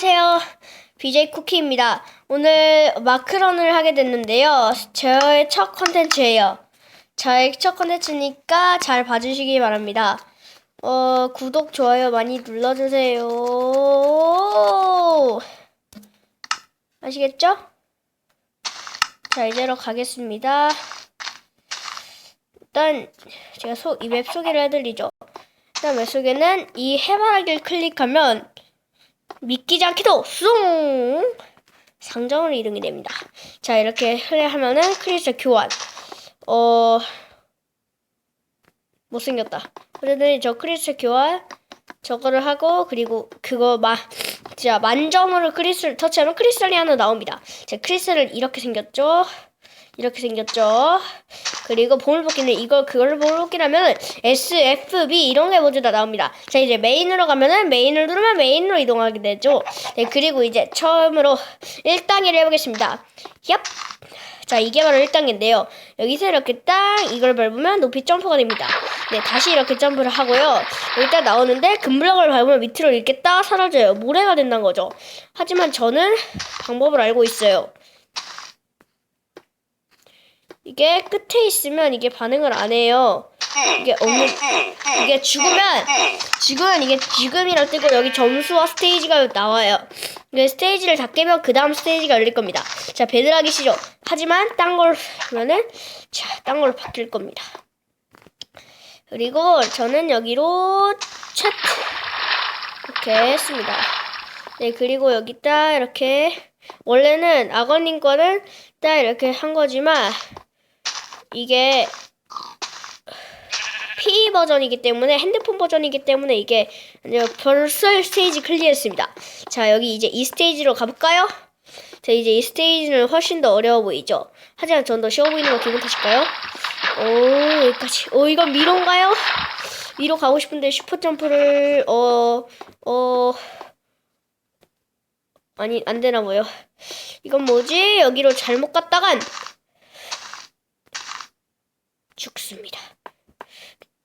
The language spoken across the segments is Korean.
안녕하세요. BJ 쿠키입니다. 오늘 마크런을 하게 됐는데요. 저의 첫 컨텐츠예요. 저의 첫 컨텐츠니까 잘 봐주시기 바랍니다. 어, 구독, 좋아요 많이 눌러주세요. 아시겠죠? 자, 이제로 가겠습니다. 일단 제가 소, 이 웹 소개를 해드리죠. 일단 웹 소개는 이 해바라기를 클릭하면 믿기지 않게도 쑥 상점으로 이동이 됩니다. 자 이렇게 하면은 크리스탈 교환 어 못생겼다. 어쨌든 저 크리스탈 교환 저거를 하고 그리고 그거 마 진짜 만점으로 크리스탈 터치하면 크리스탈이 하나 나옵니다. 제 크리스탈은 이렇게 생겼죠. 이렇게 생겼죠. 그리고 보물뽑기는 이거 그걸 보물뽑기라면 S, F, B 이런 게 모두 다 나옵니다. 자 이제 메인으로 가면은 메인을 누르면 메인으로 이동하게 되죠. 네 그리고 이제 처음으로 1단계를 해보겠습니다. 얍. 자 이게 바로 1단계인데요. 여기서 이렇게 딱 이걸 밟으면 높이 점프가 됩니다. 네 다시 이렇게 점프를 하고요. 딱 나오는데 금블럭을 밟으면 밑으로 이렇게 딱 사라져요. 모래가 된다는 거죠. 하지만 저는 방법을 알고 있어요. 이게 끝에 있으면 이게 반응을 안 해요. 이게 없는 이게 죽으면 죽으면 이게 지금이라 뜨고 여기 점수와 스테이지가 나와요. 이게 스테이지를 다 깨면 그 다음 스테이지가 열릴 겁니다. 자 배들하기 싫어. 하지만 딴 걸 하면은 자딴 걸로 바뀔 겁니다. 그리고 저는 여기로 차트 이렇게 했습니다. 네 그리고 여기 딱 이렇게 원래는 아거님 거는 딱 이렇게 한 거지만 이게 P 버전이기 때문에 핸드폰 버전이기 때문에 이게 벌써 스테이지 클리어했습니다. 자 여기 이제 이 스테이지로 가볼까요? 자 이제 이 스테이지는 훨씬 더 어려워 보이죠? 하지만 전 더 쉬워 보이는 거 기분 탓일까요? 오 여기까지 오 이건 미로인가요? 미로 가고 싶은데 슈퍼 점프를 어 어 아니 안 되나 보요. 이건 뭐지? 여기로 잘못 갔다간 죽습니다.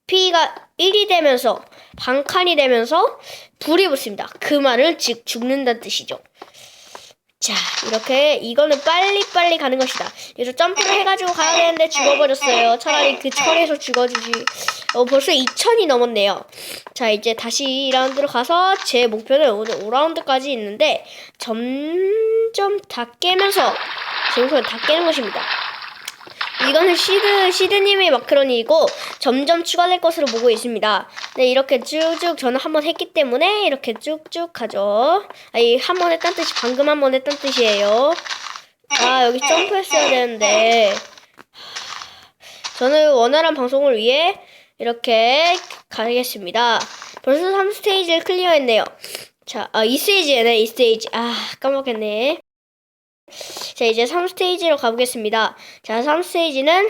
P가 1이 되면서 반칸이 되면서 불이 붙습니다. 그 말은 즉 죽는다는 뜻이죠. 자 이렇게 이거는 빨리빨리 가는 것이다. 그래서 점프를 해가지고 가야 되는데 죽어버렸어요. 차라리 그 철에서 죽어주지. 어, 벌써 2천이 넘었네요. 자 이제 다시 2라운드로 가서 제 목표는 오늘 5라운드까지 있는데 점점 다 깨면서 제 목표는 다 깨는 것입니다. 이거는 시드, 시드님의 마크론이고 점점 추가될 것으로 보고 있습니다. 네, 이렇게 쭉쭉 저는 한 번 했기 때문에 이렇게 쭉쭉 가죠. 아니, 한 번 했단 뜻이 방금 한 번 했단 뜻이에요. 아, 여기 점프했어야 되는데. 저는 원활한 방송을 위해 이렇게 가겠습니다. 벌써 3스테이지를 클리어했네요. 자, 아, 2스테이지네, 2스테이지. 아, 까먹겠네. 자, 이제 3스테이지로 가보겠습니다. 자, 3스테이지는